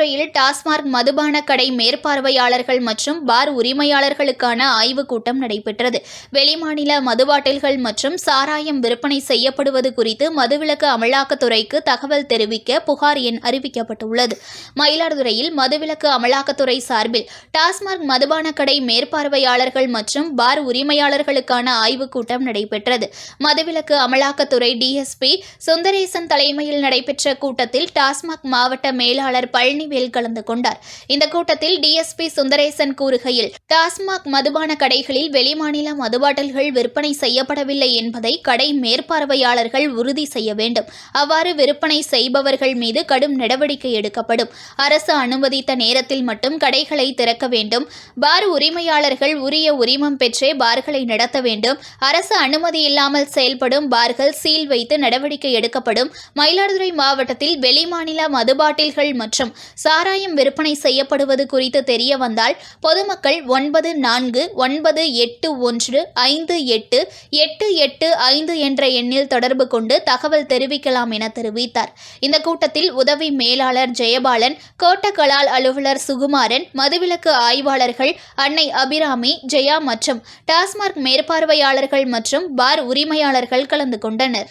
டாஸ்மாக் மதுபான கடை மேற்பார்வையாளர்கள் மற்றும் பார் உரிமையாளர்களுக்கான ஆய்வுக் கூட்டம் நடைபெற்றது. வெளிமாநில மது பாட்டில்கள் மற்றும் சாராயம் விற்பனை செய்யப்படுவது குறித்து மதுவிலக்கு அமலாக்கத்துறைக்கு தகவல் தெரிவிக்க புகார் எண் அறிவிக்கப்பட்டுள்ளது. மயிலாடுதுறையில் மதுவிலக்கு அமலாக்கத்துறை சார்பில் டாஸ்மாக் மதுபான கடை மேற்பார்வையாளர்கள் மற்றும் பார் உரிமையாளர்களுக்கான ஆய்வுக் கூட்டம் நடைபெற்றது. மதுவிலக்கு அமலாக்கத்துறை டிஎஸ்பி சுந்தரேசன் தலைமையில் நடைபெற்ற கூட்டத்தில் டாஸ்மாக் மாவட்ட மேலாளர் பழனி பழனிவேல் கலந்து கொண்டார். இந்த கூட்டத்தில் டிஎஸ்பி சுந்தரேசன் கூறுகையில் டாஸ்மாக் மதுபான கடைகளில் வெளிமாநில மதுபாட்டல்கள் விற்பனை செய்யப்படவில்லை என்பதை கடை மேற்பார்வையாளர்கள் உறுதி செய்ய வேண்டும். அவ்வாறு விற்பனை செய்பவர்கள் மீது கடும் நடவடிக்கை எடுக்கப்படும். அரசு அனுமதித்த நேரத்தில் மட்டும் கடைகளை திறக்க வேண்டும். பார் உரிமையாளர்கள் உரிய உரிமம் பெற்றே பார்களை நடத்த வேண்டும். அரசு அனுமதி இல்லாமல் செயல்படும் பார்கள் சீல் வைத்து நடவடிக்கை எடுக்கப்படும். மயிலாடுதுறை மாவட்டத்தில் வெளிமாநில மதுபாட்டில்கள் மற்றும் சாராயம் விற்பனை செய்யப்படுவது குறித்து தெரிய வந்தால் பொதுமக்கள் ஒன்பது நான்கு ஒன்பது எட்டு ஒன்று ஐந்து எட்டு எட்டு எட்டு ஐந்து என்ற எண்ணில் தொடர்பு கொண்டு தகவல் தெரிவிக்கலாம் என தெரிவித்தார். இந்த கூட்டத்தில் உதவி மேலாளர் ஜெயபாலன் கோட்டக்கலால் அலுவலர் சுகுமாரன் மதுவிலக்கு ஆய்வாளர்கள் அன்னை அபிராமி ஜெயா மற்றும் டாஸ்மாக் மேற்பார்வையாளர்கள் மற்றும் பார் உரிமையாளர்கள் கலந்து கொண்டனர்.